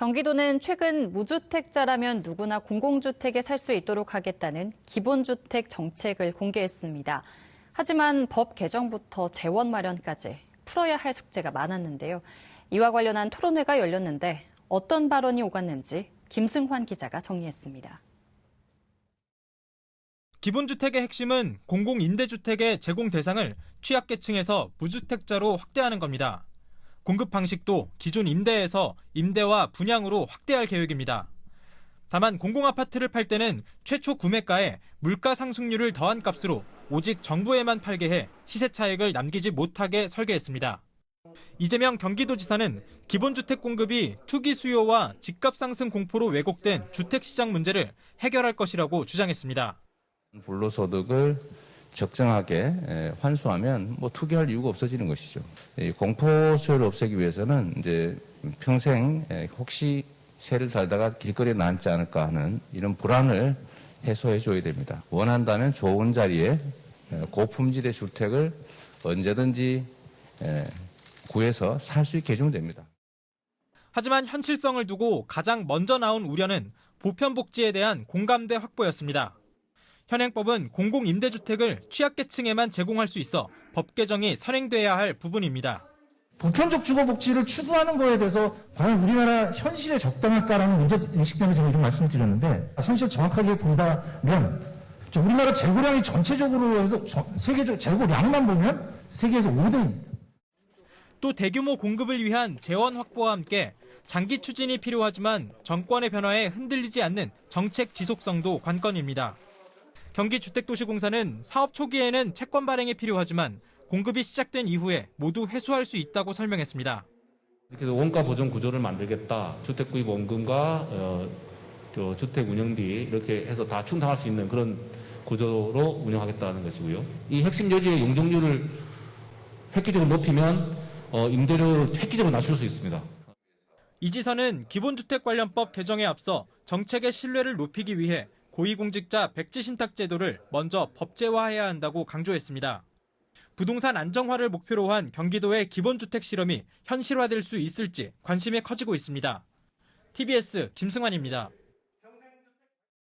경기도는 최근 무주택자라면 누구나 공공주택에 살 수 있도록 하겠다는 기본주택 정책을 공개했습니다. 하지만 법 개정부터 재원 마련까지 풀어야 할 숙제가 많았는데요. 이와 관련한 토론회가 열렸는데 어떤 발언이 오갔는지 김승환 기자가 정리했습니다. 기본주택의 핵심은 공공임대주택의 제공 대상을 취약계층에서 무주택자로 확대하는 겁니다. 공급 방식도 기존 임대에서 임대와 분양으로 확대할 계획입니다. 다만 공공 아파트를 팔 때는 최초 구매가에 물가 상승률을 더한 값으로 오직 정부에만 팔게 해 시세 차익을 남기지 못하게 설계했습니다. 이재명 경기도지사는 기본주택 공급이 투기 수요와 집값 상승 공포로 왜곡된 주택 시장 문제를 해결할 것이라고 주장했습니다. 불로소득을 적정하게 에, 환수하면 뭐 투기할 이유가 없어지는 것이죠. 이 공포 수요를 없애기 위해서는 이제 평생 에, 혹시 새를 살다가 길거리에 나앉지 않을까 하는 이런 불안을 해소해 줘야 됩니다. 원한다면 좋은 자리에 에, 고품질의 주택을 언제든지 에, 구해서 살 수 있게 해주면 됩니다. 하지만 현실성을 두고 가장 먼저 나온 우려는 보편복지에 대한 공감대 확보였습니다. 현행법은 공공임대주택을 취약계층에만 제공할 수 있어 법 개정이 선행돼야 할 부분입니다. 보편적 주거복지를 추구하는 거에 대해서 과연 우리나라 현실에 적당할까라는 문제 인식 때문에 제가 이런 말씀을 드렸는데 현실 정확하게 본다면 저 우리나라 재고량이 전체적으로 해서 전- 세계적 재고량만 보면 세계에서 5등입니다. 또 대규모 공급을 위한 재원 확보와 함께 장기 추진이 필요하지만 정권의 변화에 흔들리지 않는 정책 지속성도 관건입니다. 경기주택도시공사는 사업 초기에는 채권 발행이 필요하지만 공급이 시작된 이후에 모두 회수할 수 있다고 설명했습니다. 이렇게 해서 원가 보전 구조를 만들겠다. 주택 구입 원금과 어, 저 주택 운영비 이렇게 해서 다 충당할 수 있는 그런 구조로 운영하겠다는 것이고요. 이 핵심 요지의 용적률을 획기적으로 높이면 어, 임대료를 획기적으로 낮출 수 있습니다. 이 지사는 기본주택 관련법 개정에 앞서 정책의 신뢰를 높이기 위해 고위공직자 백지 신탁 제도를 먼저 법제화해야 한다고 강조했습니다. 부동산 안정화를 목표로 한 경기도의 기본주택 실험이 현실화될 수 있을지 관심이 커지고 있습니다. TBS 김승환입니다.